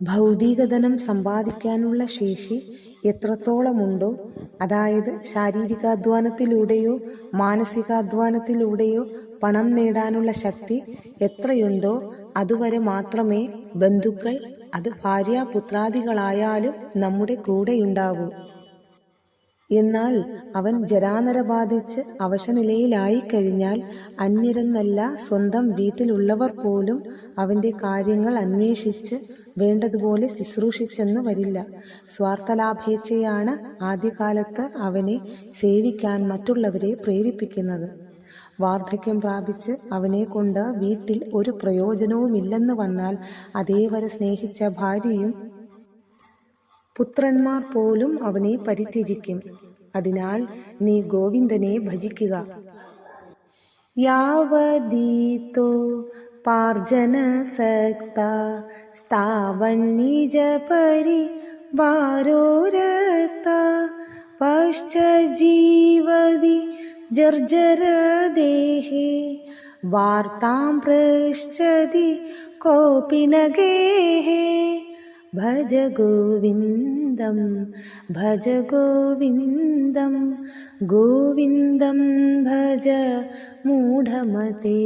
ഭൗതികധനം സമ്പാദിക്കാനുള്ള ശേഷി എത്രത്തോളമുണ്ടോ അതായത് ശാരീരികാധ്വാനത്തിലൂടെയോ മാനസികാധ്വാനത്തിലൂടെയോ പണം നേടാനുള്ള ശക്തി എത്രയുണ്ടോ അതുവരെ മാത്രമേ ബന്ധുക്കൾ അത് ഭാര്യ പുത്രാദികളായാലും നമ്മുടെ കൂടെയുണ്ടാവൂ. എന്നാൽ അവൻ ജരാനര ബാധിച്ച് അവശനിലയിലായിക്കഴിഞ്ഞാൽ അന്യരെന്നല്ല സ്വന്തം വീട്ടിലുള്ളവർ പോലും അവന്റെ കാര്യങ്ങൾ അന്വേഷിച്ച് വേണ്ടതുപോലെ ശുശ്രൂഷിച്ചെന്ന് വരില്ല. സ്വാർത്ഥലാഭേച്ഛയാണ് ആദ്യകാലത്ത് അവനെ സേവിക്കാൻ മറ്റുള്ളവരെ പ്രേരിപ്പിക്കുന്നത്. വാർദ്ധക്യം പ്രാപിച്ച് അവനെ കൊണ്ട് വീട്ടിൽ ഒരു പ്രയോജനവുമില്ലെന്ന് വന്നാൽ അതേവരെ സ്നേഹിച്ച ഭാര്യയും പുത്രന്മാർ പോലും അവനെ പരിത്യജിക്കും. അതിനാൽ നീ ഗോവിന്ദനെ ഭജിക്കുക. യാവദീതോ യാവതീതോ സ്ഥാവണ്ണിജ പരി രക്താ പശ്ചജീവതി ജർജരദേഹേ വാർത്താം പൃച്ഛതി കോപി भज गोविन्दं भज गोविन्दं गोविन्दं भज मूढमते।